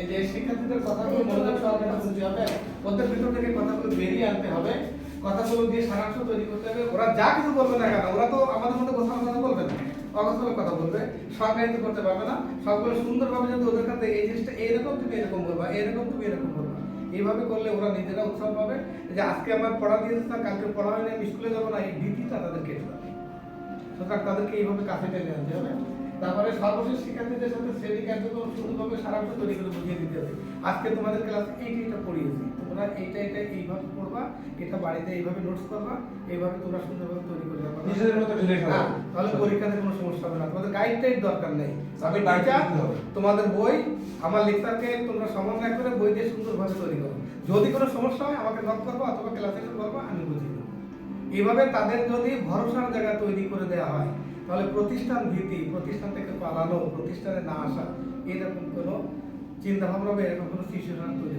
এই যে শিক্ষার্থীদের কথাগুলো মনোযোগ সহকারে শুনতে হবে ওদের ভিতর থেকে কথাগুলো বেরিয়ে আনতে হবে, কথাগুলো দিয়ে সারাংশ তৈরি করতে হবে। ওরা যা কিছু বলবে না কেন, ওরা তো আমাদের মধ্যে কথা বলবে না কথা বলবে করতে পারবে না, সবগুলো সুন্দরভাবে যদি ওদের কাছে এই জিনিসটা এইরকম তুমি এরকম বলবা এরকম তুমি এরকম বলবা। এইভাবে করলে ওরা নিজেরা উৎসাহ পাবে যে আজকে আমার পড়া দিয়েছে না, কালকে পড়া হয়নি, আমি স্কুলে যাব না, এই ভীতিটা তাদের কেটে যাবে। সুতরাং তাদেরকে এইভাবে কাছে টেনে আনতে হবে। তারপরে সর্বশেষ শিক্ষার্থীদের সাথে শ্রেণি কার্যক্রম সুন্দরভাবে সারাংশ তৈরি করে বুঝিয়ে দিতে হবে। আজকে তোমাদের ক্লাসে এইটা এটা পড়িয়েছি। তোমরা এইটা এটা এইভাবে পড়বা এটা বাড়িতে এইভাবে নোটস করবা এইভাবে তোমরা সুন্দরভাবে তৈরি করে যাবা নিজেদের মতো। হ্যাঁ, তাহলে পরীক্ষাতে কোনো সমস্যা হবে না। তোমাদের গাইড টাইড দরকার নেই। আমি হবে। তোমাদের বই আমার লেকচারকে তোমরা সমন্বয় করে বই দিয়ে সুন্দরভাবে তৈরি করো। যদি কোনো সমস্যা হয় আমাকে নক করব অথবা ক্লাসে করব আমি বুঝিয়ে দেবো এইভাবে তাদের যদি ভরসার জায়গা তৈরি করে দেওয়া হয়, তাহলে প্রতিষ্ঠান ভীতি, প্রতিষ্ঠান থেকে পালানো, প্রতিষ্ঠানে না আসা, এরকম কোনো চিন্তাভাবনা বা এরকম কোনো সিচুয়েশন তৈরি